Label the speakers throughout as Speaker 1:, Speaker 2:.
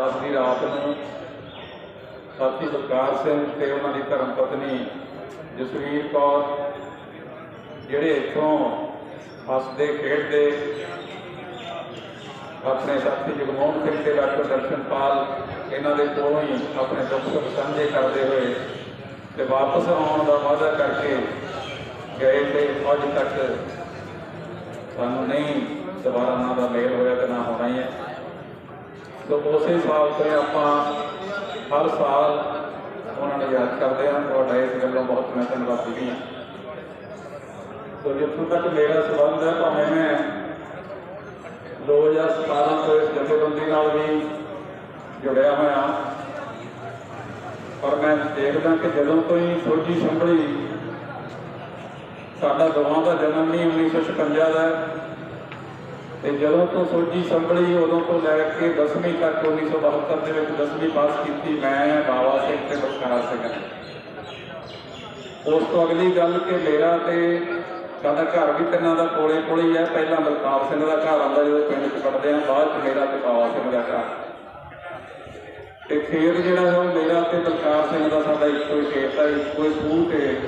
Speaker 1: ਅਰਦਾਸ ਦੀ ਰਾਤ ਨੂੰ ਸਾਥੀ ਬਲਕਾਰ ਸਿੰਘ ਤੇ ਉਹਨਾਂ ਦੀ ਧਰਮ ਪਤਨੀ ਜਸਵੀਰ ਕੌਰ ਜਿਹੜੇ ਇੱਥੋਂ ਹੱਸਦੇ, ਖੇਡਦੇ, ਆਪਣੇ ਸਾਥੀ ਜਗਮੋਹਨ ਸਿੰਘ ਤੇ ਡਾਕਟਰ ਦਰਸ਼ਨਪਾਲ ਇਹਨਾਂ ਦੇ ਕੋਲੋਂ ਹੀ ਆਪਣੇ ਦੁੱਖ ਸੁੱਖ ਸਾਂਝੇ ਕਰਦੇ ਹੋਏ ਤੇ ਵਾਪਸ ਆਉਣ ਦਾ ਵਾਅਦਾ ਕਰਕੇ ਗਏ ਤੇ ਅੱਜ ਤੱਕ ਸਾਨੂੰ ਨਹੀਂ ਦੁਬਾਰਾ ਉਹਨਾਂ ਦਾ ਮੇਲ ਹੋਇਆ ਤੇ ਨਾ ਹੋਣਾ ਹੀ ਹੈ। ਸੋ ਉਸੇ ਸਾਲ 'ਤੇ ਆਪਾਂ ਹਰ ਸਾਲ ਉਹਨਾਂ ਨੂੰ ਯਾਦ ਕਰਦੇ ਹਾਂ। ਤੁਹਾਡਾ ਇਸ ਗੱਲੋਂ ਬਹੁਤ ਮੈਂ ਧੰਨਵਾਦੀ ਹਾਂ। ਸੋ ਜਿੱਥੋਂ ਤੱਕ ਮੇਰਾ ਸੰਬੰਧ ਹੈ, ਭਾਵੇਂ ਮੈਂ 2017 ਤੋਂ ਇਸ ਜਥੇਬੰਦੀ ਨਾਲ ਵੀ ਜੁੜਿਆ ਹੋਇਆ ਪਰ ਮੈਂ ਦੇਖਦਾ ਕਿ ਜਦੋਂ ਤੋਂ ਹੀ ਸੋਝੀ ਸੰਭਲੀ, ਸਾਡਾ ਦੋਵਾਂ ਦਾ ਜਨਮ ਨਹੀਂ 1956 ਦਾ ਹੈ। ਤੇ ਜਦੋਂ ਤੋਂ ਸੋਝੀ ਸੰਭਲੀ ਉਦੋਂ ਤੋਂ ਲੈ ਕੇ 10ਵੀਂ ਤੱਕ 1972 ਦੇ ਵਿੱਚ 10ਵੀਂ ਪਾਸ ਕੀਤੀ, ਮੈਂ ਬਾਬਾ ਸਿੰਘ ਤੇ ਬਲਕਾਰ ਸਿੰਘ। ਉਸ ਤੋਂ ਅਗਲੀ ਗੱਲ ਕਿ ਮੇਰਾ ਤੇ ਸਾਡਾ ਘਰ ਵੀ ਤਿੰਨਾਂ ਦਾ ਕੋਲੇ ਕੋਲੇ ਹੀ ਹੈ ਪਹਿਲਾਂ ਬਲਕਾਰ ਸਿੰਘ ਦਾ ਘਰ ਆਉਂਦਾ ਜਦੋਂ ਪਿੰਡ ਚ ਪੜਦੇ ਆ, ਬਾਅਦ ਚ ਮੇਰਾ ਤੇ ਬਾਵਾ ਸਿੰਘ ਦਾ ਘਰ। ਤੇ ਖੇਤ ਜਿਹੜਾ ਹੈ ਉਹ ਮੇਰਾ ਤੇ ਬਲਕਾਰ ਸਿੰਘ ਦਾ ਸਾਡਾ ਇੱਕੋ ਹੀ ਖੇਤ ਹੈ ਇੱਕੋ ਹੀ ਖੂਹ ਤੇ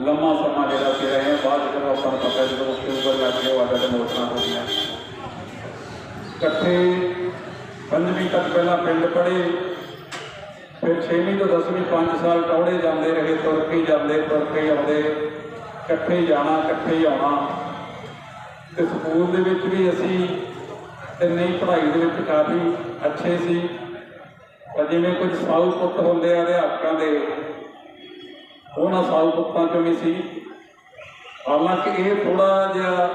Speaker 1: ਲੰਮਾ ਸਮਾਂ ਜਿਹੜਾ ਅਸੀਂ ਰਹੇ ਹਾਂ ਬਾਅਦ ਜਦੋਂ ਆਪਾਂ ਨੂੰ ਪਤਾ ਜਦੋਂ ਉਸ ਤੋਂ ਉੱਪਰ ਲੱਗ ਗਏ ਉਹ ਆਡਾ ਮੋਟਰਾਂ ਹੋ ਗਈਆਂ ਇਕੱਠੇ ਪੰਜਵੀਂ ਤੱਕ ਪਹਿਲਾਂ ਪਿੰਡ ਪੜ੍ਹੇ, ਫਿਰ 6ਵੀਂ ਤੋਂ 10ਵੀਂ 5 ਸਾਲ ਟੌੜੇ ਜਾਂਦੇ ਰਹੇ, ਤੁਰ ਕੇ ਜਾਂਦੇ, ਤੁਰ ਕੇ ਆਉਂਦੇ, ਇਕੱਠੇ ਜਾਣਾ, ਇਕੱਠੇ ਹੀ ਆਉਣਾ। ਤੇ ਸਕੂਲ ਦੇ ਵਿੱਚ ਵੀ ਅਸੀਂ ਤਿੰਨੇ ਹੀ ਪੜ੍ਹਾਈ ਦੇ ਵਿੱਚ ਕਾਫੀ ਅੱਛੇ ਸੀ। ਪਰ ਜਿਵੇਂ ਕੁਝ ਸਾਊ ਪੁੱਤ ਹੁੰਦੇ ਆ, ਅਧਿਆਪਕਾਂ ਦੇ ਉਹਨਾਂ ਸਾਊ ਲੋਕਾਂ ਚੋਂ ਵੀ ਸੀ? ਹਾਲਾਂਕਿ ਇਹ ਥੋੜਾ ਜਿਹਾ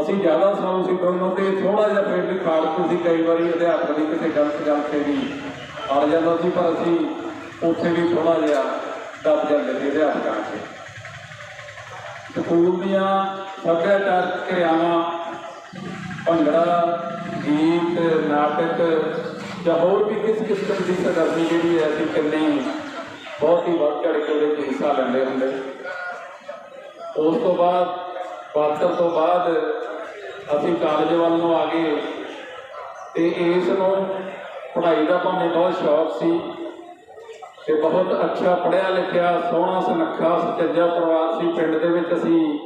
Speaker 1: ਅਸੀਂ ਜ਼ਿਆਦਾ ਸਾਊ ਸੀ ਦੋਨੋਂ ਤੇ ਥੋੜਾ ਜਿਹਾ ਫਿਰ ਵੀ ਖਾੜਕੂ ਸੀ, ਕਈ ਵਾਰੀ ਅਧਿਆਪਕ ਦੀ ਕਿਸੇ ਗਲਤ ਗੱਲ ਤੇ ਵੀ ਅੜ ਜਾਂਦਾ ਸੀ, ਪਰ ਅਸੀਂ ਉੱਥੇ ਵੀ ਥੋੜਾ ਜਿਹਾ ਦੱਬ ਜਾਂਦੇ ਸੀ ਅਧਿਆਪਕਾਂ ਤੇ ਸਕੂਲ ਦੀਆਂ ਸੱਭਿਆਚਾਰਕ ਕਿਰਿਆਵਾਂ, ਭੰਗੜਾ, ਗੀਤ, ਨਾਟਕ ਜਾਂ ਹੋਰ ਵੀ ਕਿਸ ਕਿਸਮ ਦੀ ਸਰਗਰਮੀ ਜਿਹੜੀ ਹੈ ਅਸੀਂ ਕਿੰਨੇ ਬਹੁਤ ਹੀ ਵੱਧ ਚੜ੍ਹ ਕੇ ਉਹਦੇ ਵਿੱਚ ਹਿੱਸਾ ਲੈਂਦੇ ਹੁੰਦੇ। ਉਸ ਤੋਂ ਬਾਅਦ ਪਾਤਰ ਤੋਂ ਬਾਅਦ ਅਸੀਂ ਕਾਲਜ ਵੱਲ ਨੂੰ ਆ ਗਏ। ਤੇ ਇਸ ਨੂੰ ਪੜ੍ਹਾਈ ਦਾ ਭਾਵੇਂ ਬਹੁਤ ਸ਼ੌਕ ਸੀ ਤੇ ਬਹੁਤ ਅੱਛਾ ਪੜ੍ਹਿਆ ਲਿਖਿਆ, ਸੋਹਣਾ ਸੁਨੱਖਾ ਸੁਚੱਜਾ ਪਰਿਵਾਰ ਸੀ। ਪਿੰਡ ਦੇ ਵਿੱਚ ਅਸੀਂ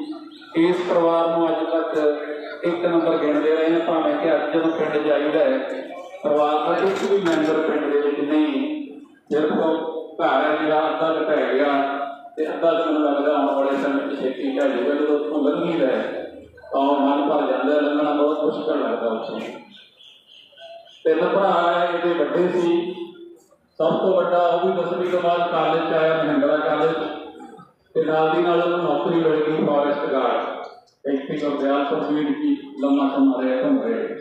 Speaker 1: ਇਸ ਪਰਿਵਾਰ ਨੂੰ ਅੱਜ ਤੱਕ ਇੱਕ ਨੰਬਰ ਗਿਣਦੇ ਰਹੇ ਹਾਂ, ਭਾਵੇਂ ਕਿ ਅੱਜ ਜਦੋਂ ਪਿੰਡ ਜਾਈਦਾ ਹੈ, ਪਰਿਵਾਰ ਦਾ ਇੱਕ ਵੀ ਮੈਂਬਰ ਪਿੰਡ ਦੇ ਵਿੱਚ ਨਹੀਂ, ਸਿਰਫ ਘਰ ਹੈ ਜਿਹੜਾ ਅੱਧਾ ਕੁ ਗਿਆ ਤੇ ਅੱਧਾ ਕੁ ਲੱਗਦਾ ਆਉਣ ਵਾਲੇ ਸਮੇਂ 'ਚ ਛੇਤੀ ਢਹਿ ਜਾਊਗਾ, ਜਦੋਂ ਉੱਥੋਂ ਲੰਘੀਦਾ ਹੈ, ਤਾਂ ਮਨ ਭਰ ਜਾਂਦਾ, ਲੰਘਣਾ ਬਹੁਤ ਮੁਸ਼ਕਲ ਲੱਗਦਾ ਉੱਥੋਂ। ਤਿੰਨ ਭਰਾ ਇਹਦੇ ਵੱਡੇ ਸੀ, ਸਭ ਤੋਂ ਵੱਡਾ ਉਹ ਵੀ ਦਸਵੀਂ ਤੋਂ ਬਾਅਦ ਕਾਲਜ ਚ ਆਇਆ, ਮਹਿੰਦਰਾ ਕਾਲਜ ਤੇ ਨਾਲ ਦੀ ਨਾਲ ਉਹਨੂੰ ਨੌਕਰੀ ਮਿਲ ਗਈ ਫੋਰੈਸਟ ਗਾਰਡ ਇੱਥੇ ਗੁਰਦਿਆਲ ਤੋਂ ਵੀ ਲੰਮਾ ਸਮਾਂ ਰਿਹਾ ਘੁੰਮ ਰਿਹਾ।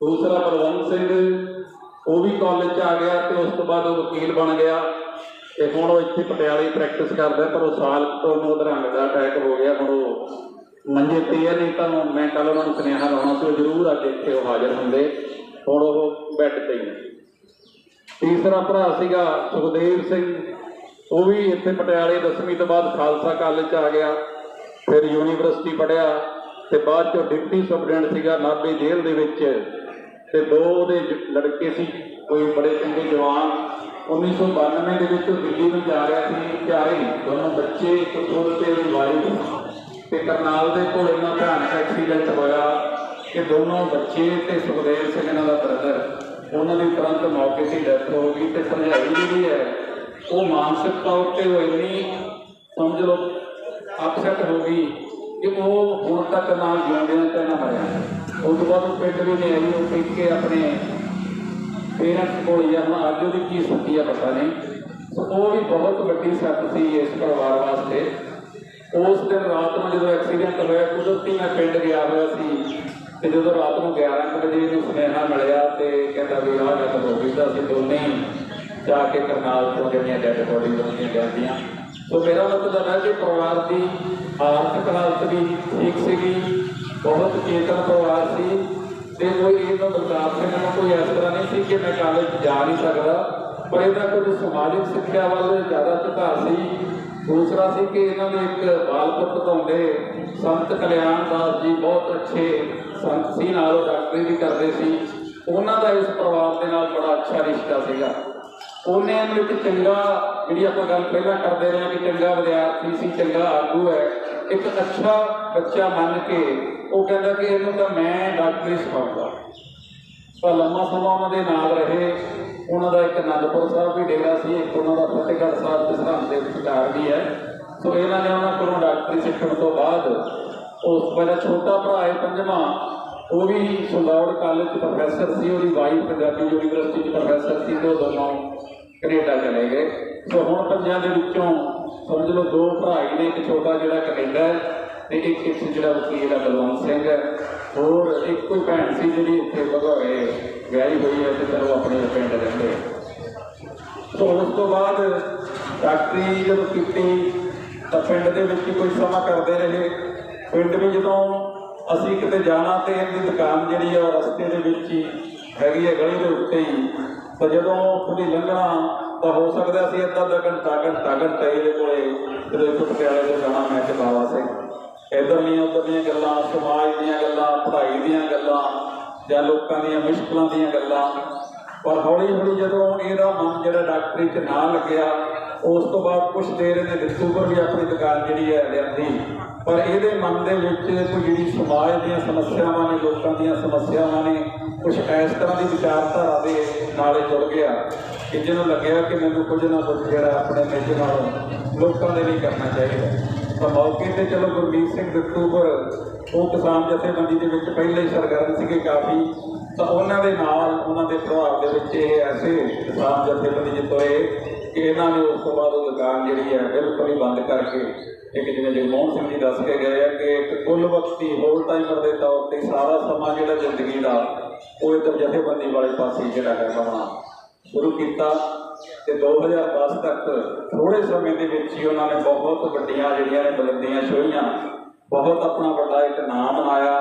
Speaker 1: ਦੂਸਰਾ ਬਲਵੰਤ ਸਿੰਘ ਉਹ ਵੀ ਕਾਲਜ ਚ ਆ ਗਿਆ ਤੇ ਉਸ ਤੋਂ ਬਾਅਦ ਉਹ ਵਕੀਲ ਬਣ ਗਿਆ ਤੇ ਹੁਣ ਉਹ ਇੱਥੇ ਪਟਿਆਲੇ ਪ੍ਰੈਕਟਿਸ ਕਰਦਾ, ਪਰ ਉਹ ਸਾਲ ਤੋਂ ਉਹਨੂੰ ਅਧਰੰਗ ਦਾ ਅਟੈਕ ਹੋ ਗਿਆ, ਹੁਣ ਉਹ ਮੰਜੇ ਤੇ ਹੈ ਨਹੀਂ ਤਾਂ ਮੈਂ ਕੱਲ ਉਹਨਾਂ ਨੂੰ ਸੁਨੇਹਾ ਲਾਉਣਾ ਸੀ, ਉਹ ਜ਼ਰੂਰ ਅੱਜ ਇੱਥੇ ਉਹ ਹਾਜ਼ਰ ਹੁੰਦੇ। ਹੁਣ ਉਹ ਬੈੱਡ ਤੇ ਹੀ ਤੀਸਰਾ ਭਰਾ ਸੀਗਾ ਸੁਖਦੇਵ ਸਿੰਘ, ਉਹ ਵੀ ਇੱਥੇ ਪਟਿਆਲੇ 10ਵੀਂ ਤੋਂ ਬਾਅਦ ਖਾਲਸਾ ਕਾਲਜ ਚ ਆ ਗਿਆ, ਫਿਰ ਯੂਨੀਵਰਸਿਟੀ ਪੜ੍ਹਿਆ ਤੇ ਬਾਅਦ ਚੋਂ ਡਿਪਟੀ ਸੁਪਰਡੈਂਟ ਸੀਗਾ ਨਾਭੇ ਜੇਲ੍ਹ ਦੇ ਵਿੱਚ। ਤੇ ਦੋ ਉਹਦੇ ਲੜਕੇ ਸੀ ਕੋਈ ਬੜੇ ਚੰਗੇ ਜਵਾਨ। 1992 ਦੇ ਵਿੱਚ ਦਿੱਲੀ ਨੂੰ ਜਾ ਰਿਹਾ ਸੀ ਚਾਰੇ ਹੀ, ਦੋਨੋਂ ਬੱਚੇ ਇੱਕ ਪੁੱਤ ਤੇ ਵਾਈਫ। ਤੇ ਕਰਨਾਲ ਦੇ ਕੋਲ ਇਹਨਾਂ ਭਿਆਨਕ ਐਕਸੀਡੈਂਟ ਹੋਇਆ ਕਿ ਦੋਨੋਂ ਬੱਚੇ ਤੇ ਸੁਖਦੇਵ ਸਿੰਘ ਇਹਨਾਂ ਦਾ ਬ੍ਰਦਰ ਉਹਨਾਂ ਦੀ ਤੁਰੰਤ ਮੌਕੇ ਤੇ ਡੈਥ ਹੋ ਗਈ ਤੇ ਸਮਝਾਈ ਜਿਹੜੀ ਹੈ ਉਹ ਮਾਨਸਿਕ ਤੌਰ ਤੇ ਉਹ ਇੰਨੀ ਸਮਝ ਲਓ ਅਪਸੈਟ ਹੋ ਗਈ ਕਿ ਉਹ ਹੁਣ ਤੱਕ ਨਾ ਜਿਉਂਦਿਆਂ ਤੇ ਨਾ ਮਰਿਆ ਉਸ ਤੋਂ ਬਾਅਦ ਉਹ ਪਿੰਡ ਵੀ ਨਹੀਂ ਆਈ, ਉਹ ਟਿਕ ਕੇ ਆਪਣੇ ਪੇਰੈਂਟਸ ਕੋਲ ਜਾਂ ਹੁਣ ਅੱਜ ਉਹਦੀ ਕੀ ਸਥਿਤੀ ਆ ਪਤਾ ਨਹੀਂ। ਉਹ ਵੀ ਬਹੁਤ ਵੱਡੀ ਸੱਟ ਸੀ ਇਸ ਪਰਿਵਾਰ ਵਾਸਤੇ। ਉਸ ਦਿਨ ਰਾਤ ਨੂੰ ਜਦੋਂ ਐਕਸੀਡੈਂਟ ਹੋਇਆ ਕੁਦਰਤੀ ਮੈਂ ਪਿੰਡ ਗਿਆ ਹੋਇਆ ਸੀ। ਤੇ ਜਦੋਂ ਰਾਤ ਨੂੰ 11 ਕੁ ਵਜੇ ਨੂੰ ਸੁਨੇਹਾ ਮਿਲਿਆ ਤੇ ਕਹਿੰਦਾ ਵੀ ਆਹ ਗੱਲ ਹੋ ਗਈ ਤਾਂ ਅਸੀਂ ਦੋਨੇ ਜਾ ਕੇ ਕਰਨਾਲ ਤੋਂ ਜਿਹੜੀਆਂ ਡੈਡ ਬੋਡੀ ਦੋਨੀਆਂ ਲਿਆਂਦੀਆਂ ਸੋ ਮੇਰਾ ਮਤਲਬ ਹੈ ਕਿ ਪਰਿਵਾਰ ਦੀ ਆਰਥਿਕ ਹਾਲਤ ਵੀ ਠੀਕ ਸੀਗੀ, ਬਹੁਤ ਚੇਤਨ ਪਰਿਵਾਰ ਸੀ ਤੇ ਕੋਈ ਇਹ ਤਾਂ ਬਲਕਾਰ ਸਿੰਘ ਨੂੰ ਕੋਈ ਇਸ ਤਰ੍ਹਾਂ ਨਹੀਂ ਸੀ ਕਿ ਮੈਂ ਕਾਲਜ ਜਾ ਨਹੀਂ ਸਕਦਾ, ਪਰ ਇਹਦਾ ਕੁਝ ਸਮਾਜਿਕ ਸਿੱਖਿਆ ਵੱਲ ਜ਼ਿਆਦਾ ਝੁਕਾਅ ਸੀ। ਦੂਸਰਾ ਸੀ ਕਿ ਇਹਨਾਂ ਦੇ ਇੱਕ ਬਾਲ ਪੁੱਤ ਹੁੰਦੇ ਸੰਤ ਕਲਿਆਣ ਦਾਸ ਜੀ ਬਹੁਤ ਅੱਛੇ ਸੰਤ ਸੀ, ਨਾਲ ਡਾਕਟਰੀ ਵੀ ਕਰਦੇ ਸੀ। ਉਹਨਾਂ ਦਾ ਇਸ ਪਰਿਵਾਰ ਦੇ ਨਾਲ ਬੜਾ ਅੱਛਾ ਰਿਸ਼ਤਾ ਸੀਗਾ। ਉਹਨੇ ਇਹਨੂੰ ਇੱਕ ਚੰਗਾ, ਜਿਹੜੀ ਆਪਾਂ ਗੱਲ ਪਹਿਲਾਂ ਕਰਦੇ ਰਹੇ ਹਾਂ ਕਿ ਚੰਗਾ ਵਿਦਿਆਰਥੀ ਸੀ, ਚੰਗਾ ਆਗੂ ਹੈ ਇੱਕ ਅੱਛਾ ਬੱਚਾ ਮੰਨ ਕੇ ਉਹ ਕਹਿੰਦਾ ਕਿ ਇਹਨੂੰ ਤਾਂ ਮੈਂ ਡਾਕਟਰੀ ਸਿਖਾਉਂਦਾ। ਪਰ ਲੰਮਾ ਸਮਾਂ ਉਹਨਾਂ ਦੇ ਨਾਲ ਰਹੇ, ਉਹਨਾਂ ਦਾ ਇੱਕ ਅਨੰਦਪੁਰ ਸਾਹਿਬ ਵੀ ਡੇਰਾ ਸੀ, ਇੱਕ ਉਹਨਾਂ ਦਾ ਫਤਿਹਗੜ੍ਹ ਸਾਹਿਬ ਤੇ ਸਰਹੰਦ ਦੇ ਵਿਚਕਾਰ ਵੀ ਹੈ। ਸੋ ਇਹਨਾਂ ਨੇ ਉਹਨਾਂ ਕੋਲੋਂ ਡਾਕਟਰੀ ਸਿੱਖਣ ਤੋਂ ਬਾਅਦ ਉਸ ਮੇਰਾ ਛੋਟਾ ਭਰਾ ਹੈ ਪੰਜਵਾਂ, ਉਹ ਵੀ ਸੁੰਦੌੜ ਕਾਲਜ ਚ ਪ੍ਰੋਫੈਸਰ ਸੀ, ਉਹਦੀ ਵਾਈਫ ਪੰਜਾਬੀ ਯੂਨੀਵਰਸਿਟੀ ਚ ਪ੍ਰੋਫੈਸਰ ਸੀ ਤੇ ਉਹ ਦੋਨੋਂ ਕੈਨੇਡਾ ਚਲੇ ਗਏ। ਸੋ ਹੁਣ ਪੰਜਾਂ ਦੇ ਵਿੱਚੋਂ ਸਮਝ ਲਓ, ਦੋ ਭਰਾ ਹੀ ਨੇ, ਇੱਕ ਛੋਟਾ ਜਿਹੜਾ ਕੈਨੇਡਾ ਹੈ ਤੇ ਇੱਕ ਇੱਕ ਜਿਹੜਾ ਵਕੀਲ ਹੈ ਬਲਵੰਤ ਸਿੰਘ ਹੈ। ਹੋਰ ਇੱਕ ਕੋਈ ਭੈਣ ਸੀ ਜਿਹੜੀ ਇੱਥੇ ਭਗੋਏ ਵਿਆਹੀ ਹੋਈ ਹੈ ਤੇ ਚਲੋ ਆਪਣੇ ਪਿੰਡ ਰਹਿੰਦੇ ਸੋ ਉਸ ਤੋਂ ਬਾਅਦ ਡਾਕਟਰੀ ਜਦੋਂ ਕੀਤੀ ਤਾਂ ਪਿੰਡ ਦੇ ਵਿੱਚ ਹੀ ਕੋਈ ਸਮਾਂ ਕਰਦੇ ਰਹੇ। ਪਿੰਡ ਵੀ ਜਦੋਂ ਅਸੀਂ ਕਿਤੇ ਜਾਣਾ ਤੇ ਇਹਦੀ ਦੁਕਾਨ ਜਿਹੜੀ ਆ ਉਹ ਰਸਤੇ ਦੇ ਵਿੱਚ ਹੀ ਹੈਗੀ ਹੈ, ਗਲੀ ਦੇ ਉੱਤੇ ਹੀ। ਤਾਂ ਜਦੋਂ ਉਹਦੀ ਲੰਘਣਾ ਤਾਂ ਹੋ ਸਕਦਾ ਸੀ ਅੱਧਾ ਅੱਧਾ ਘੰਟਾ ਘੰਟਾ ਘੰਟਾ ਇਹਦੇ ਕੋਲੇ ਜਦੋਂ ਇੱਕ ਪਟਿਆਲੇ ਤੋਂ ਜਾਣਾ ਮੈਂ ਤੇ ਬਾਬਾ ਸਿੰਘ। ਇੱਧਰਲੀਆਂ, ਉੱਧਰਲੀਆਂ ਗੱਲਾਂ, ਸਮਾਜ ਦੀਆਂ ਗੱਲਾਂ, ਪੜ੍ਹਾਈ ਦੀਆਂ ਗੱਲਾਂ, ਜਾਂ ਲੋਕਾਂ ਦੀਆਂ ਮੁਸ਼ਕਲਾਂ ਦੀਆਂ ਗੱਲਾਂ। ਪਰ ਹੌਲੀ ਹੌਲੀ ਜਦੋਂ ਇਹਦਾ ਮਨ ਜਿਹੜਾ ਡਾਕਟਰੀ 'ਚ ਨਾ ਲੱਗਿਆ, ਉਸ ਤੋਂ ਬਾਅਦ ਕੁਝ ਦੇਰ ਇਹਨੇ ਦਸਤੂਬਰ ਵੀ ਆਪਣੀ ਦੁਕਾਨ ਜਿਹੜੀ ਹੈ ਲਿਆਂਦੀ। ਪਰ ਇਹਦੇ ਮਨ ਦੇ ਵਿੱਚ ਕੋਈ ਜਿਹੜੀ ਸਮਾਜ ਦੀਆਂ ਸਮੱਸਿਆਵਾਂ ਨੇ, ਲੋਕਾਂ ਦੀਆਂ ਸਮੱਸਿਆਵਾਂ ਨੇ ਕੁਝ ਇਸ ਤਰ੍ਹਾਂ ਦੀ ਵਿਚਾਰਧਾਰਾ ਦੇ ਨਾਲੇ ਜੁੜ ਗਿਆ। ਕਿ ਜਿਹਨੂੰ ਲੱਗਿਆ ਕਿ ਮੈਨੂੰ ਕੁਝ ਨਾ ਕੁਝ ਜਿਹੜਾ ਆਪਣੇ ਮੇਜੇ ਨਾਲ ਲੋਕਾਂ ਦੇ ਲਈ ਕਰਨਾ ਚਾਹੀਦਾ ਤਾਂ ਮੌਕੇ ਤੇ ਚਲੋ ਗੁਰਮੀਤ ਸਿੰਘ ਦਸਤੂਬਰ ਉਹ ਕਿਸਾਨ ਜਥੇਬੰਦੀ ਦੇ ਵਿੱਚ ਪਹਿਲੇ ਹੀ ਸਰਗਰਮ ਸੀਗੇ ਕਾਫੀ। ਤਾਂ ਉਹਨਾਂ ਦੇ ਨਾਲ ਉਹਨਾਂ ਦੇ ਪ੍ਰਭਾਵ ਦੇ ਵਿੱਚ ਇਹ ਐਸੇ ਕਿਸਾਨ ਜਥੇਬੰਦੀ ਜਿ ਤੋਏ ਕਿ ਇਹਨਾਂ ਨੇ ਉਸ ਤੋਂ ਬਾਅਦ ਉਹ ਦੁਕਾਨ ਜਿਹੜੀ ਹੈ ਬਿਲਕੁਲ ਹੀ ਬੰਦ ਕਰਕੇ ਇੱਕ ਜਿਵੇਂ ਜਗਮੋਹਨ ਸਿੰਘ ਜੀ ਦੱਸ ਕੇ ਗਏ ਆ ਕਿ ਇੱਕ ਕੁੱਲ ਵਕਤੀ ਹੋਲ ਟਾਈਮਰ ਦੇ ਤੌਰ ਤੇ ਸਾਰਾ ਸਮਾਂ ਜਿਹੜਾ ਜ਼ਿੰਦਗੀ ਦਾ ਉਹ ਇੱਧਰ ਜਥੇਬੰਦੀ ਵਾਲੇ ਪਾਸੇ ਜਿਹੜਾ ਹੈ ਲਾਉਣਾ ਸ਼ੁਰੂ ਕੀਤਾ ਤੇ 2010 ਤੱਕ ਥੋੜੇ ਸਮੇਂ ਦੇ ਵਿੱਚ ਹੀ ਉਹਨਾਂ ਨੇ ਬਹੁਤ ਵੱਡੀਆਂ ਜਿਹੜੀਆਂ ਨੇ ਬੁਲੰਦੀਆਂ ਛੋਹੀਆਂ ਬਹੁਤ ਆਪਣਾ ਵੱਡਾ ਇੱਕ ਨਾਮ ਬਣਾਇਆ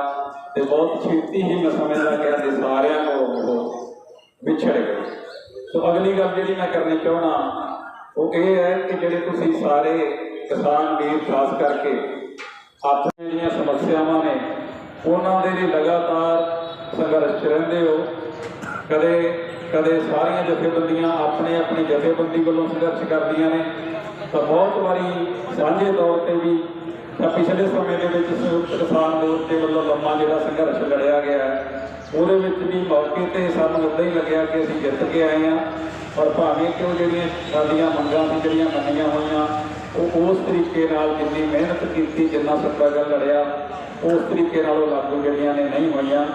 Speaker 1: ਤੇ ਬਹੁਤ ਛੇਤੀ ਹੀ ਮੈਂ ਸਮਝਦਾ ਕਿ ਅਸੀਂ ਸਾਰਿਆਂ ਨੂੰ ਉਹ ਵਿਛੜ ਗਏ। ਸੋ ਅਗਲੀ ਗੱਲ ਜਿਹੜੀ ਮੈਂ ਕਰਨੀ ਚਾਹਣਾ ਉਹ ਇਹ ਹੈ ਕਿ ਜਿਹੜੇ ਤੁਸੀਂ ਸਾਰੇ ਕਿਸਾਨ ਵੀਰ ਖਾਸ ਕਰਕੇ ਆਪਣੀਆਂ ਜਿਹੜੀਆਂ ਸਮੱਸਿਆਵਾਂ ਨੇ, ਉਹਨਾਂ ਦੇ ਲਈ ਲਗਾਤਾਰ ਸੰਘਰਸ਼ 'ਚ ਰਹਿੰਦੇ ਹੋ। ਕਦੇ ਕਦੇ ਸਾਰੀਆਂ ਜਥੇਬੰਦੀਆਂ ਆਪਣੇ ਆਪਣੀ ਜਥੇਬੰਦੀ ਵੱਲੋਂ ਸੰਘਰਸ਼ ਕਰਦੀਆਂ ਨੇ, ਤਾਂ ਬਹੁਤ ਵਾਰੀ ਸਾਂਝੇ ਤੌਰ ਤੇ ਵੀ ਤਾਂ ਪਿਛਲੇ ਸਮੇਂ ਦੇ ਵਿੱਚ ਸੰਯੁਕਤ ਕਿਸਾਨ ਮੋਰਚੇ ਵੱਲੋਂ ਲੰਮਾ ਜਿਹੜਾ ਸੰਘਰਸ਼ ਲੜਿਆ ਗਿਆ ਉਹਦੇ ਵਿੱਚ ਵੀ ਮੌਕੇ ਤੇ ਸਾਨੂੰ ਉਦਾਂ ਹੀ ਲੱਗਿਆ ਕਿ ਅਸੀਂ ਜਿੱਤ ਕੇ ਆਏ ਹਾਂ, ਪਰ ਭਾਵੇਂ ਕਿ ਉਹ ਜਿਹੜੀਆਂ ਸਾਡੀਆਂ ਮੰਗਾਂ ਸੀ, ਜਿਹੜੀਆਂ ਮੰਨੀਆਂ ਹੋਈਆਂ, ਉਹ ਉਸ ਤਰੀਕੇ ਨਾਲ ਜਿੰਨੀ ਮਿਹਨਤ ਕੀਤੀ, ਜਿੰਨਾ ਸੱਤਾਗਲ ਲੜਿਆ, ਉਸ ਤਰੀਕੇ ਨਾਲ ਉਹ ਲਾਗੂ ਜਿਹੜੀਆਂ ਨੇ ਨਹੀਂ ਹੋਈਆਂ।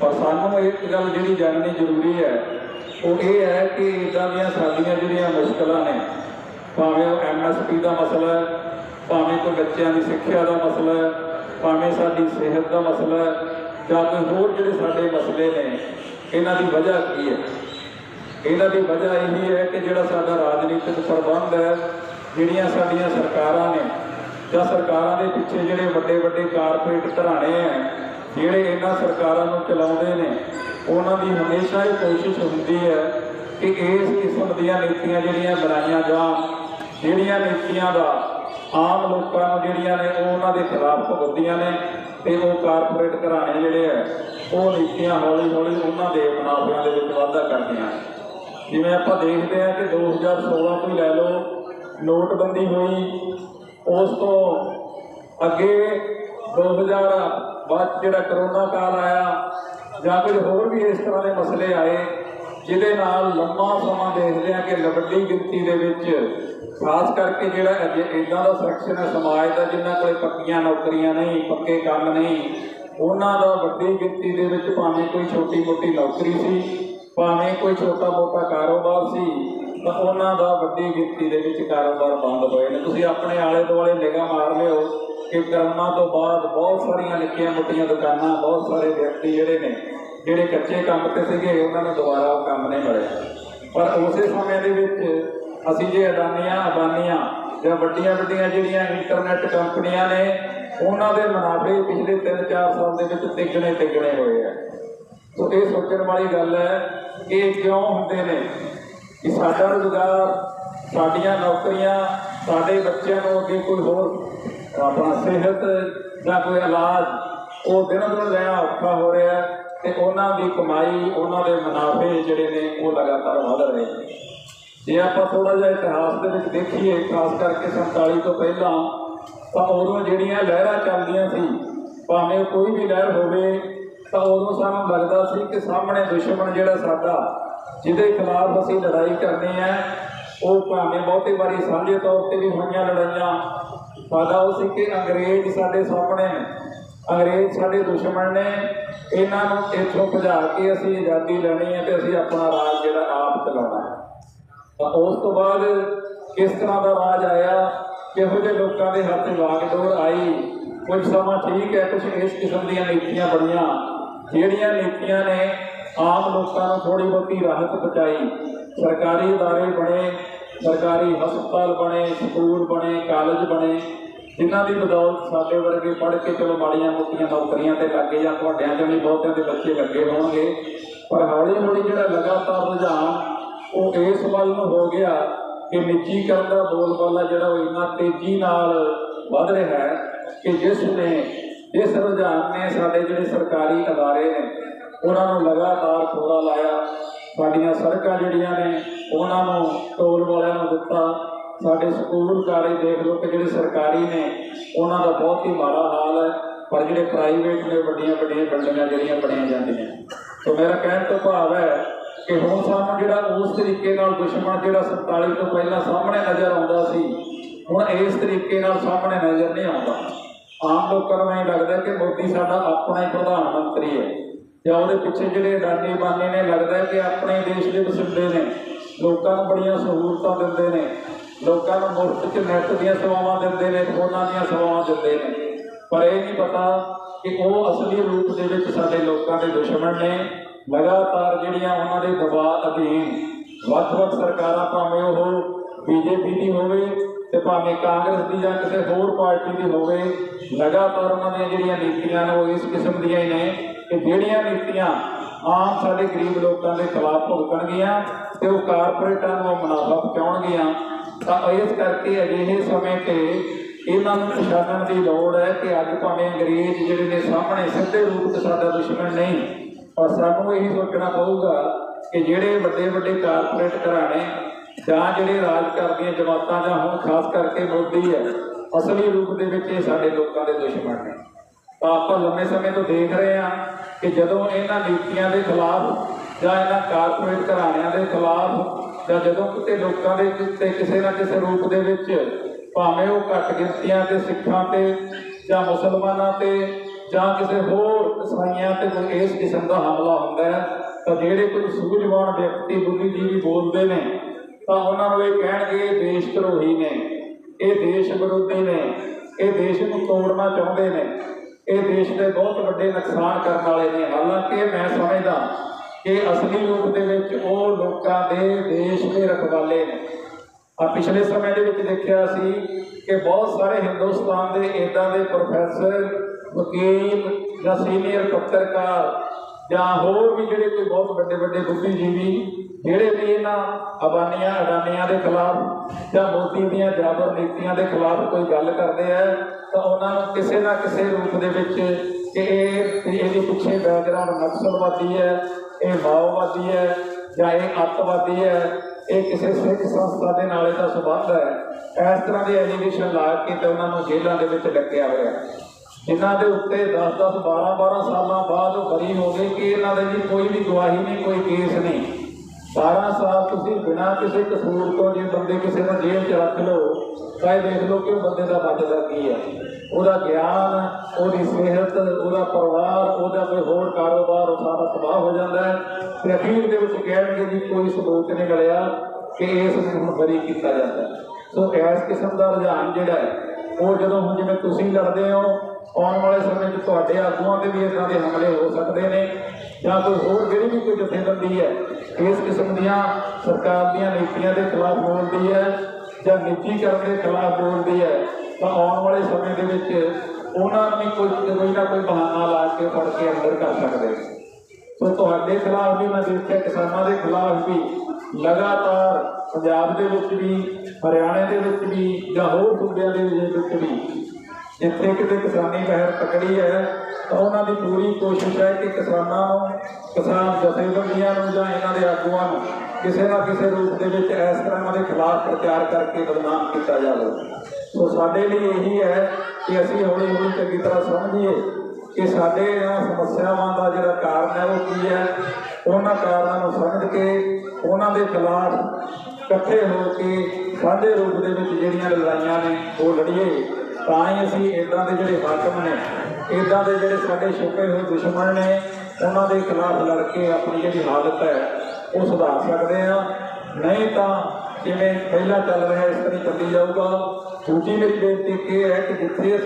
Speaker 1: ਪਰ ਸਾਨੂੰ ਇਹ ਗੱਲ ਜਿਹੜੀ ਜਾਣਨੀ ਜ਼ਰੂਰੀ ਹੈ ਉਹ ਇਹ ਹੈ ਕਿ ਇਦਾਂ ਦੀਆਂ ਸਾਡੀਆਂ ਜਿਹੜੀਆਂ ਮੁਸ਼ਕਲਾਂ ਨੇ, ਭਾਵੇਂ ਉਹ ਐਮਐਸਪੀ ਦਾ ਮਸਲਾ ਹੈ, ਭਾਵੇਂ ਕੋਈ ਬੱਚਿਆਂ ਦੀ ਸਿੱਖਿਆ ਦਾ ਮਸਲਾ ਹੈ, ਭਾਵੇਂ ਸਾਡੀ ਸਿਹਤ ਦਾ ਮਸਲਾ ਹੈ, ਜਾਂ ਕੋਈ ਹੋਰ ਜਿਹੜੇ ਸਾਡੇ ਮਸਲੇ ਨੇ, ਇਹਨਾਂ ਦੀ ਵਜ੍ਹਾ ਕੀ ਹੈ? ਇਹਨਾਂ ਦੀ ਵਜ੍ਹਾ ਇਹ ਹੈ ਕਿ ਜਿਹੜਾ ਸਾਡਾ ਰਾਜਨੀਤਿਕ ਪ੍ਰਬੰਧ ਹੈ, ਜਿਹੜੀਆਂ ਸਾਡੀਆਂ ਸਰਕਾਰਾਂ ਨੇ, ਜਾਂ ਸਰਕਾਰਾਂ ਦੇ ਪਿੱਛੇ ਜਿਹੜੇ ਵੱਡੇ ਵੱਡੇ ਕਾਰਪੋਰੇਟ ਘਰਾਣੇ ਹੈ ਜਿਹੜੇ ਇਹਨਾਂ ਸਰਕਾਰਾਂ ਨੂੰ ਚਲਾਉਂਦੇ ਨੇ, ਉਹਨਾਂ ਦੀ ਹਮੇਸ਼ਾ ਇਹ ਕੋਸ਼ਿਸ਼ ਹੁੰਦੀ ਹੈ ਕਿ ਇਸ ਕਿਸਮ ਦੀਆਂ ਨੀਤੀਆਂ ਜਿਹੜੀਆਂ ਬਣਾਈਆਂ ਜਾਣ, ਜਿਹੜੀਆਂ ਨੀਤੀਆਂ ਦਾ ਆਮ ਲੋਕਾਂ ਨੂੰ ਜਿਹੜੀਆਂ ਨੇ ਉਹ ਉਹਨਾਂ ਦੇ ਖਿਲਾਫ ਭੁਗਤਦੀਆਂ ਨੇ ਤੇ ਉਹ ਕਾਰਪੋਰੇਟ ਘਰਾਣੇ ਜਿਹੜੇ ਹੈ ਉਹ ਨੀਤੀਆਂ ਹੌਲੀ ਹੌਲੀ ਉਹਨਾਂ ਦੇ ਮੁਨਾਫਿਆਂ ਦੇ ਵਿੱਚ ਵਾਧਾ ਕਰਦੀਆਂ ਜਿਵੇਂ ਆਪਾਂ ਦੇਖਦੇ ਹਾਂ ਕਿ 2016 ਤੋਂ ਲੈ ਲਓ, ਨੋਟਬੰਦੀ ਹੋਈ, ਉਸ ਤੋਂ ਅੱਗੇ 2000 ਬਾਅਦ ਜਿਹੜਾ ਕਰੋਨਾ ਕਾਲ ਆਇਆ ਜਾਂ ਕੁਝ ਹੋਰ ਵੀ ਇਸ ਤਰ੍ਹਾਂ ਦੇ ਮਸਲੇ ਆਏ, ਜਿਹਦੇ ਨਾਲ ਲੰਮਾ ਸਮਾਂ ਦੇਖਦੇ ਹਾਂ ਕਿ ਵੱਡੀ ਗਿਣਤੀ ਦੇ ਵਿੱਚ, ਖਾਸ ਕਰਕੇ ਜਿਹੜਾ ਇਦਾਂ ਦਾ ਸੈਕਸ਼ਨ ਹੈ, ਸਮਾਜ ਦਾ, ਜਿਨ੍ਹਾਂ ਕੋਲ ਪੱਕੀਆਂ ਨੌਕਰੀਆਂ ਨਹੀਂ, ਪੱਕੇ ਕੰਮ ਨਹੀਂ, ਉਹਨਾਂ ਦਾ ਵੱਡੀ ਗਿਣਤੀ ਦੇ ਵਿੱਚ ਭਾਵੇਂ ਕੋਈ ਛੋਟੀ ਮੋਟੀ ਨੌਕਰੀ ਸੀ, ਭਾਵੇਂ ਕੋਈ ਛੋਟਾ ਮੋਟਾ ਕਾਰੋਬਾਰ ਸੀ, ਤਾਂ ਉਹਨਾਂ ਦਾ ਵੱਡੀ ਗਿਣਤੀ ਦੇ ਵਿੱਚ ਕਾਰੋਬਾਰ ਬੰਦ ਹੋਏ ਨੇ। ਤੁਸੀਂ ਆਪਣੇ ਆਲੇ ਦੁਆਲੇ ਨਿਗਾਹ ਮਾਰ ਲਿਓ। ਕਿ ਕਰੋਨਾ ਤੋਂ ਬਾਅਦ ਬਹੁਤ ਸਾਰੀਆਂ ਨਿੱਕੀਆਂ ਮੋਟੀਆਂ ਦੁਕਾਨਾਂ, ਬਹੁਤ ਸਾਰੇ ਵਿਅਕਤੀ ਜਿਹੜੇ ਨੇ, ਜਿਹੜੇ ਕੱਚੇ ਕੰਮ ਤੇ ਸੀਗੇ, ਉਹਨਾਂ ਨੂੰ ਦੁਬਾਰਾ ਉਹ ਕੰਮ ਨਹੀਂ ਮਿਲਿਆ। ਪਰ ਉਸੇ ਸਮੇਂ ਦੇ ਵਿੱਚ ਅਸੀਂ ਜੇ ਅਡਾਨੀਆਂ, ਅਬਾਨੀਆਂ ਜਾਂ ਵੱਡੀਆਂ ਵੱਡੀਆਂ ਜਿਹੜੀਆਂ ਇੰਟਰਨੈਟ ਕੰਪਨੀਆਂ ਨੇ, ਉਹਨਾਂ ਦੇ ਮੁਨਾਫੇ ਪਿਛਲੇ 3-4 ਸਾਲ ਦੇ ਵਿੱਚ ਤਿੱਗਣੇ ਤਿੱਗਣੇ ਹੋਏ ਆ। ਸੋ ਇਹ ਸੋਚਣ ਵਾਲੀ ਗੱਲ ਹੈ ਕਿ ਕਿਉਂ ਹੁੰਦੇ ਨੇ? ਕਿ ਸਾਡਾ ਰੁਜ਼ਗਾਰ, ਸਾਡੀਆਂ ਨੌਕਰੀਆਂ, ਸਾਡੇ ਬੱਚਿਆਂ ਨੂੰ ਅੱਗੇ ਕੋਈ ਹੋਰ ਆਪਣਾ ਸਿਹਤ ਜਾਂ ਕੋਈ ਇਲਾਜ, ਉਹ ਦਿਨ ਦਿਨ ਰਹਿਣਾ ਔਖਾ ਹੋ ਰਿਹਾ ਹੈ ਤੇ ਉਹਨਾਂ ਦੀ ਕਮਾਈ, ਉਹਨਾਂ ਦੇ ਮੁਨਾਫੇ ਜਿਹੜੇ ਨੇ, ਉਹ ਲਗਾਤਾਰ ਵਧ ਰਹੇ ਨੇ। ਜੇ ਆਪਾਂ ਥੋੜਾ ਜਿਹਾ ਇਤਿਹਾਸ ਦੇ ਵਿੱਚ ਦੇਖੀਏ, ਖਾਸ ਕਰਕੇ 47 ਤੋਂ ਪਹਿਲਾਂ, ਤਾਂ ਉਦੋਂ ਜਿਹੜੀਆਂ ਲਹਿਰਾਂ ਚੱਲਦੀਆਂ ਸੀ, ਭਾਵੇਂ ਕੋਈ ਵੀ ਲਹਿਰ ਹੋਵੇ, ਤਾਂ ਉਦੋਂ ਸਾਨੂੰ ਲੱਗਦਾ ਸੀ ਕਿ ਸਾਹਮਣੇ ਦੁਸ਼ਮਣ ਜਿਹੜਾ ਸਾਡਾ, ਜਿਹਦੇ ਖਿਲਾਫ ਅਸੀਂ ਲੜਾਈ ਕਰਨੀ ਹੈ, ਉਹ ਭਾਵੇਂ ਬਹੁਤੇ ਵਾਰੀ ਸਾਂਝੇ ਤੌਰ ਤੇ ਵੀ ਹੋਈਆਂ ਲੜਾਈਆਂ ਸਾਡਾ ਉਹ ਸੀ ਕਿ ਅੰਗਰੇਜ਼ ਸਾਡੇ ਸਾਹਮਣੇ ਨੇ ਅੰਗਰੇਜ਼ ਸਾਡੇ ਦੁਸ਼ਮਣ ਨੇ ਇਹਨਾਂ ਨੂੰ ਇੱਥੋਂ ਭਜਾ ਕੇ ਅਸੀਂ ਆਜ਼ਾਦੀ ਲੈਣੀ ਹੈ ਤੇ ਅਸੀਂ ਆਪਣਾ ਰਾਜ ਜਿਹੜਾ ਆਪ ਚਲਾਉਣਾ ਹੈ ਤਾਂ ਉਸ ਤੋਂ ਬਾਅਦ ਕਿਸ ਤਰ੍ਹਾਂ ਦਾ ਰਾਜ ਆਇਆ ਕਿਹੋ ਜਿਹੇ ਲੋਕਾਂ ਦੇ ਹੱਥ ਵਾਗਡੋਰ ਆਈ ਕੁਝ ਸਮਾਂ ਠੀਕ ਹੈ ਕੁਝ ਇਸ ਕਿਸਮ ਦੀਆਂ ਨੀਤੀਆਂ ਬਣੀਆਂ ਜਿਹੜੀਆਂ ਨੀਤੀਆਂ ਨੇ ਆਮ ਲੋਕਾਂ ਨੂੰ ਥੋੜੀ ਬਹੁਤੀ ਰਾਹਤ ਪਹੁੰਚਾਈ ਸਰਕਾਰੀ ادارے ਬਣੇ ਸਰਕਾਰੀ ਹਸਪਤਾਲ ਬਣੇ, ਸਕੂਲ ਬਣੇ, ਕਾਲਜ ਬਣੇ, ਜਿਨ੍ਹਾਂ ਦੀ ਬਦੌਲਤ ਸਾਡੇ ਵਰਗੇ ਪੜ੍ਹ ਕੇ ਚਲੋ ਮਾੜੀਆਂ ਮੋਟੀਆਂ ਨੌਕਰੀਆਂ ਤੇ ਲੱਗੇ ਜਾਂ ਤੁਹਾਡਿਆਂ ਚੋਂ ਵੀ ਬਹੁਤਿਆਂ ਦੇ ਬੱਚੇ ਲੱਗੇ ਹੋਣਗੇ, ਪਰ ਹੌਲੀ ਹੌਲੀ ਜਿਹੜਾ ਲਗਾਤਾਰ ਰੁਝਾਨ ਉਹ ਇਸ ਵੱਲ ਨੂੰ ਹੋ ਗਿਆ ਕਿ ਨਿੱਜੀਕਰਨ ਦਾ ਬੋਲਬਾਲਾ ਜਿਹੜਾ ਉਹ ਇੰਨਾ ਤੇਜ਼ੀ ਨਾਲ ਵੱਧ ਰਿਹਾ ਹੈ ਕਿ ਜਿਸ ਨੇ ਇਸ ਰੁਝਾਨ ਨੇ ਸਾਡੇ ਜਿਹੜੇ ਸਰਕਾਰੀ ਅਦਾਰੇ ਨੇ, ਉਹਨਾਂ ਨੂੰ ਲਗਾਤਾਰ ਖੋਰਾ ਲਾਇਆ। ਸਾਡੀਆਂ ਸੜਕਾਂ ਜਿਹੜੀਆਂ ਨੇ, ਉਹਨਾਂ ਨੂੰ ਟੋਲ ਵਾਲਿਆਂ ਨੂੰ ਦਿੱਤਾ। ਸਾਡੇ ਸਕੂਲ, ਕਾਲਜ ਦੇਖ ਲਓ ਕਿ ਜਿਹੜੇ ਸਰਕਾਰੀ ਨੇ, ਉਹਨਾਂ ਦਾ ਬਹੁਤ ਹੀ ਮਾੜਾ ਹਾਲ ਹੈ। ਪਰ ਜਿਹੜੇ ਪ੍ਰਾਈਵੇਟ ਨੇ ਵੱਡੀਆਂ ਵੱਡੀਆਂ ਬਿਲਡਿੰਗਾਂ ਜਿਹੜੀਆਂ ਬਣੀਆਂ ਜਾਂਦੀਆਂ। ਸੋ ਮੇਰਾ ਕਹਿਣ ਤੋਂ ਭਾਵ ਹੈ ਕਿ ਹੁਣ ਸਾਨੂੰ ਜਿਹੜਾ ਉਸ ਤਰੀਕੇ ਨਾਲ ਦੁਸ਼ਮਣ ਜਿਹੜਾ 47 ਤੋਂ ਪਹਿਲਾਂ ਸਾਹਮਣੇ ਨਜ਼ਰ ਆਉਂਦਾ ਸੀ, ਹੁਣ ਇਸ ਤਰੀਕੇ ਨਾਲ ਸਾਹਮਣੇ ਨਜ਼ਰ ਨਹੀਂ ਆਉਂਦਾ। ਆਮ ਲੋਕਾਂ ਨੂੰ ਇਹ ਲੱਗਦਾ ਕਿ ਮੋਦੀ ਸਾਡਾ ਆਪਣਾ ਹੀ ਪ੍ਰਧਾਨ ਮੰਤਰੀ ਹੈ। ਜਾਂ ਉਹਦੇ ਪਿੱਛੇ ਜਿਹੜੇ ਅਡਾਨੀ ਬਾਨੀ ਨੇ ਲੱਗਦਾ ਕਿ ਆਪਣੇ ਦੇਸ਼ ਦੇ ਵਸਿੰਦੇ ਨੇ, ਲੋਕਾਂ ਨੂੰ ਬੜੀਆਂ ਸਹੂਲਤਾਂ ਦਿੰਦੇ ਨੇ, ਲੋਕਾਂ ਨੂੰ ਮੁਫਤ 'ਚ ਨੈੱਟ ਦੀਆਂ ਸੇਵਾਵਾਂ ਦਿੰਦੇ ਨੇ, ਫੋਨਾਂ ਦੀਆਂ ਸੇਵਾਵਾਂ ਦਿੰਦੇ ਨੇ। ਪਰ ਇਹ ਨਹੀਂ ਪਤਾ ਕਿ ਉਹ ਅਸਲੀ ਰੂਪ ਦੇ ਵਿੱਚ ਸਾਡੇ ਲੋਕਾਂ ਦੇ ਦੁਸ਼ਮਣ ਨੇ। ਲਗਾਤਾਰ ਜਿਹੜੀਆਂ ਉਹਨਾਂ ਦੇ ਦਬਾਅ ਅਧੀਨ ਵੱਖ-ਵੱਖ ਸਰਕਾਰਾਂ, ਭਾਵੇਂ ਉਹ ਬੀਜੇਪੀ ਦੀ ਹੋਵੇ ਤੇ ਭਾਵੇਂ ਕਾਂਗਰਸ ਦੀ ਜਾਂ ਕਿਸੇ ਹੋਰ ਪਾਰਟੀ ਦੀ ਹੋਵੇ, ਲਗਾਤਾਰ ਉਹਨਾਂ ਦੀਆਂ ਜਿਹੜੀਆਂ ਨੀਤੀਆਂ ਨੇ ਉਹ ਇਸ ਕਿਸਮ ਦੀਆਂ ਹੀ ਨੇ। ਕਿ ਜਿਹੜੀਆਂ ਨੀਤੀਆਂ ਆਮ ਸਾਡੇ ਗਰੀਬ ਲੋਕਾਂ ਦੇ ਖਿਲਾਫ ਭੁਗਤਣਗੀਆਂ ਤੇ ਉਹ ਕਾਰਪੋਰੇਟਾਂ ਨੂੰ ਮੁਨਾਫਾ ਪਹੁੰਚਾਉਣਗੀਆਂ, ਤਾਂ ਇਸ ਕਰਕੇ ਅਜਿਹੇ ਸਮੇਂ ਤੇ ਇਹਨਾਂ ਨੂੰ ਪਛਾਣਨ ਦੀ ਲੋੜ ਹੈ ਕਿ ਅੱਜ ਭਾਵੇਂ ਅੰਗਰੇਜ਼ ਜਿਹੜੇ ਨੇ ਸਾਹਮਣੇ ਸਿੱਧੇ ਰੂਪ 'ਚ ਸਾਡਾ ਦੁਸ਼ਮਣ ਨਹੀਂ, ਪਰ ਸਾਨੂੰ ਇਹ ਸੋਚਣਾ ਪਊਗਾ ਕਿ ਜਿਹੜੇ ਵੱਡੇ ਵੱਡੇ ਕਾਰਪੋਰੇਟ ਘਰਾਣੇ ਜਾਂ ਜਿਹੜੇ ਰਾਜ ਕਰਦੀਆਂ ਜਮਾਤਾਂ ਜਾਂ ਹੁਣ ਖਾਸ ਕਰਕੇ ਮੋਦੀ ਹੈ, ਅਸਲੀ ਰੂਪ ਦੇ ਵਿੱਚ ਇਹ ਸਾਡੇ ਲੋਕਾਂ ਦੇ ਦੁਸ਼ਮਣ ਨੇ। ਆਪਾਂ ਲੰਮੇ ਸਮੇਂ ਤੋਂ ਦੇਖ ਰਹੇ ਹਾਂ ਕਿ ਜਦੋਂ ਇਹਨਾਂ ਨੀਤੀਆਂ ਦੇ ਖਿਲਾਫ ਜਾਂ ਇਹਨਾਂ ਕਾਰਪੋਰੇਟ ਘਰਾਣਿਆਂ ਦੇ ਖਿਲਾਫ ਜਾਂ ਜਦੋਂ ਕਿਤੇ ਲੋਕਾਂ ਦੇ ਉੱਤੇ ਕਿਸੇ ਨਾ ਕਿਸੇ ਰੂਪ ਦੇ ਵਿੱਚ ਭਾਵੇਂ ਉਹ ਘੱਟ ਗਿਣਤੀਆਂ ਤੇ ਸਿੱਖਾਂ ਤੇ ਜਾਂ ਮੁਸਲਮਾਨਾਂ ਤੇ ਜਾਂ ਕਿਸੇ ਹੋਰ ਇਸਾਈਆਂ ਤੇ ਕੋਈ ਇਸ ਕਿਸਮ ਦਾ ਹਮਲਾ ਹੁੰਦਾ ਹੈ, ਤਾਂ ਜਿਹੜੇ ਕੋਈ ਸੂਝਵਾਨ ਵਿਅਕਤੀ ਬੁੱਧੀਜੀਵੀ ਬੋਲਦੇ ਨੇ, ਤਾਂ ਉਹਨਾਂ ਨੂੰ ਇਹ ਕਹਿਣਗੇ ਇਹ ਦੇਸ਼ ਧਰੋਹੀ ਨੇ, ਇਹ ਦੇਸ਼ ਵਿਰੋਧੀ ਨੇ, ਇਹ ਦੇਸ਼ ਨੂੰ ਤੋੜਨਾ ਚਾਹੁੰਦੇ ਨੇ। ਇਹ ਦੇਸ਼ ਦੇ ਬਹੁਤ ਵੱਡੇ ਨੁਕਸਾਨ ਕਰਨ ਵਾਲੇ ਨੇ। ਹਾਲਾਂਕਿ ਮੈਂ ਸਮਝਦਾ ਕਿ ਅਸਲੀ ਰੂਪ ਦੇ ਵਿੱਚ ਉਹ ਲੋਕਾਂ ਦੇ ਦੇਸ਼ ਦੇ ਰਖਵਾਲੇ ਨੇ। ਆ ਪਿਛਲੇ ਸਮੇਂ ਦੇ ਵਿੱਚ ਦੇਖਿਆ ਸੀ ਕਿ ਬਹੁਤ ਸਾਰੇ ਹਿੰਦੁਸਤਾਨ ਦੇ ਇਦਾਂ ਦੇ ਪ੍ਰੋਫੈਸਰ, ਵਕੀਲ ਜਾਂ ਸੀਨੀਅਰ ਪੱਤਰਕਾਰ ਜਾਂ ਹੋਰ ਵੀ ਜਿਹੜੇ ਕੋਈ ਬਹੁਤ ਵੱਡੇ ਵੱਡੇ ਬੁੱਧੀਜੀਵੀ ਜਿਹੜੇ ਵੀ ਇਹਨਾਂ ਅਬਾਨੀਆਂ, ਅਡਾਨੀਆਂ ਦੇ ਖਿਲਾਫ ਜਾਂ ਮੋਦੀ ਦੀਆਂ ਜਾਬਰ ਨੀਤੀਆਂ ਦੇ ਖਿਲਾਫ ਕੋਈ ਗੱਲ ਕਰਦੇ ਆ, ਤਾਂ ਉਹਨਾਂ ਨੂੰ ਕਿਸੇ ਨਾ ਕਿਸੇ ਰੂਪ ਦੇ ਵਿੱਚ ਕਿ ਇਹ, ਇਹਦੇ ਪਿੱਛੇ ਬੈਕਗ੍ਰਾਉਂਡ ਨਕਸਲਵਾਦੀ ਹੈ, ਇਹ ਮਾਓਵਾਦੀ ਹੈ ਜਾਂ ਇਹ ਅੱਤਵਾਦੀ ਹੈ, ਇਹ ਕਿਸੇ ਸਿੱਖ ਸੰਸਥਾ ਦੇ ਨਾਲ ਇਹਦਾ ਸੰਬੰਧ ਹੈ। ਇਸ ਤਰ੍ਹਾਂ ਦੇ ਐਲੀਗੇਸ਼ਨ ਲਾ ਕੇ ਤੇ ਉਹਨਾਂ ਨੂੰ ਜੇਲ੍ਹਾਂ ਦੇ ਵਿੱਚ ਡੱਕਿਆ ਹੋਇਆ। ਜਿਨ੍ਹਾਂ ਦੇ ਉੱਤੇ 10 10 12 12 ਸਾਲਾਂ ਬਾਅਦ ਉਹ ਬਰੀ ਹੋ ਗਏ ਕਿ ਇਹਨਾਂ ਦੇ ਜੀ ਕੋਈ ਵੀ ਗਵਾਹੀ ਨਹੀਂ, ਕੋਈ ਕੇਸ ਨਹੀਂ। 12 ਸਾਲ ਤੁਸੀਂ ਬਿਨਾਂ ਕਿਸੇ ਕਸੂਰ ਤੋਂ ਜੇ ਬੰਦੇ ਕਿਸੇ ਨੂੰ ਜੇਲ੍ਹ 'ਚ ਰੱਖ ਲਓ ਤਾਂ ਇਹ ਦੇਖ ਲਓ ਕਿ ਉਹ ਬੰਦੇ ਦਾ ਬਚਦਾ ਕੀ ਹੈ ਉਹਦਾ ਗਿਆਨ, ਉਹਦੀ ਸਿਹਤ, ਉਹਦਾ ਪਰਿਵਾਰ, ਉਹਦਾ ਕੋਈ ਹੋਰ ਕਾਰੋਬਾਰ, ਉਹ ਸਾਰਾ ਤਬਾਹ ਹੋ ਜਾਂਦਾ ਹੈ। ਤੇ ਅਖੀਰ ਦੇ ਵਿੱਚ ਕਹਿਣਗੇ ਵੀ ਕੋਈ ਸਬੂਤ ਨਹੀਂ ਮਿਲਿਆ ਕਿ ਇਸ ਨੂੰ ਹੁਣ ਬਰੀ ਕੀਤਾ ਜਾਂਦਾ ਸੋ ਇਸ ਕਿਸਮ ਦਾ ਰੁਝਾਨ ਜਿਹੜਾ ਹੈ, ਉਹ ਜਦੋਂ ਹੁਣ ਜਿਵੇਂ ਤੁਸੀਂ ਲੜਦੇ ਹੋ, ਆਉਣ ਵਾਲੇ ਸਮੇਂ 'ਚ ਤੁਹਾਡੇ ਆਗੂਆਂ ਤੇ ਵੀ ਇਦਾਂ ਦੇ ਹਮਲੇ ਹੋ ਸਕਦੇ ਨੇ। ਜਾਂ ਕੋਈ ਹੋਰ ਜਿਹੜੀ ਵੀ ਕੋਈ ਜਥੇਬੰਦੀ ਹੈ, ਇਸ ਕਿਸਮ ਦੀਆਂ ਸਰਕਾਰ ਦੀਆਂ ਨੀਤੀਆਂ ਦੇ ਖਿਲਾਫ ਬੋਲਦੀ ਹੈ ਜਾਂ ਨਿੱਜੀਕਰਨ ਦੇ ਖਿਲਾਫ ਬੋਲਦੀ ਹੈ, ਤਾਂ ਆਉਣ ਵਾਲੇ ਸਮੇਂ ਦੇ ਵਿੱਚ ਉਹਨਾਂ ਨੂੰ ਵੀ ਕੋਈ ਕੋਈ ਨਾ ਕੋਈ ਬਹਾਨਾ ਲਾ ਕੇ ਫੜ ਕੇ ਅੰਦਰ ਕਰ ਸਕਦੇ ਸੋ ਤੁਹਾਡੇ ਖਿਲਾਫ ਵੀ ਮੈਂ ਦੇਖਿਆ, ਕਿਸਾਨਾਂ ਦੇ ਖਿਲਾਫ ਵੀ ਲਗਾਤਾਰ ਪੰਜਾਬ ਦੇ ਵਿੱਚ ਵੀ, ਹਰਿਆਣੇ ਦੇ ਵਿੱਚ ਵੀ, ਜਾਂ ਹੋਰ ਸੂਬਿਆਂ ਦੇ ਵਿੱਚ ਵੀ ਜਿੱਥੇ ਕਿਤੇ ਕਿਸਾਨੀ ਲਹਿਰ ਤਕੜੀ ਹੈ, ਤਾਂ ਉਹਨਾਂ ਦੀ ਪੂਰੀ ਕੋਸ਼ਿਸ਼ ਹੈ ਕਿ ਕਿਸਾਨਾਂ ਨੂੰ, ਕਿਸਾਨ ਜਥੇਬੰਦੀਆਂ ਨੂੰ ਜਾਂ ਇਹਨਾਂ ਦੇ ਆਗੂਆਂ ਨੂੰ ਕਿਸੇ ਨਾ ਕਿਸੇ ਰੂਪ ਦੇ ਵਿੱਚ ਇਸ ਤਰ੍ਹਾਂ ਦੇ ਖਿਲਾਫ ਪ੍ਰਚਾਰ ਕਰਕੇ ਬਦਨਾਮ ਕੀਤਾ ਜਾਵੇ। ਸੋ ਸਾਡੇ ਲਈ ਇਹੀ ਹੈ ਕਿ ਅਸੀਂ ਹੌਲੀ ਹੌਲੀ ਚੰਗੀ ਤਰ੍ਹਾਂ ਸਮਝੀਏ ਕਿ ਸਾਡੇ ਇਹਨਾਂ ਸਮੱਸਿਆਵਾਂ ਦਾ ਜਿਹੜਾ ਕਾਰਨ ਹੈ ਉਹ ਕੀ ਹੈ। ਉਹਨਾਂ ਕਾਰਨਾਂ ਨੂੰ ਸਮਝ ਕੇ ਉਹਨਾਂ ਦੇ ਖਿਲਾਫ ਇਕੱਠੇ ਹੋ ਕੇ ਸਾਂਝੇ ਰੂਪ ਦੇ ਵਿੱਚ ਜਿਹੜੀਆਂ ਲੜਾਈਆਂ ਨੇ ਉਹ ਲੜੀਏ। ਤਾਂ ਹੀ ਅਸੀਂ ਇਦਾਂ ਦੇ ਜਿਹੜੇ ਹਾਕਮ ਨੇ ਇਦਾਂ ਦੇ ਜਿਹੜੇ ਸਾਡੇ ਛੁਪੇ ਹੋਏ ਦੁਸ਼ਮਣ ਨੇ, ਉਹਨਾਂ ਦੇ ਖਿਲਾਫ ਲੜ ਕੇ ਆਪਣੀ ਜਿਹੜੀ ਹਾਲਤ ਹੈ, ਉਹ ਸੁਧਾਰ ਸਕਦੇ ਆ ਨਹੀਂ ਤਾਂ ਜਿਵੇਂ ਪਹਿਲਾਂ ਚੱਲ ਰਿਹਾ ਇਸ ਤਰ੍ਹਾਂ ਚੱਲੀ ਜਾਊਗਾ। ਦੂਜੀ ਮੇਰੀ ਬੇਨਤੀ ਇਹ ਹੈ ਕਿ ਜਿੱਥੇ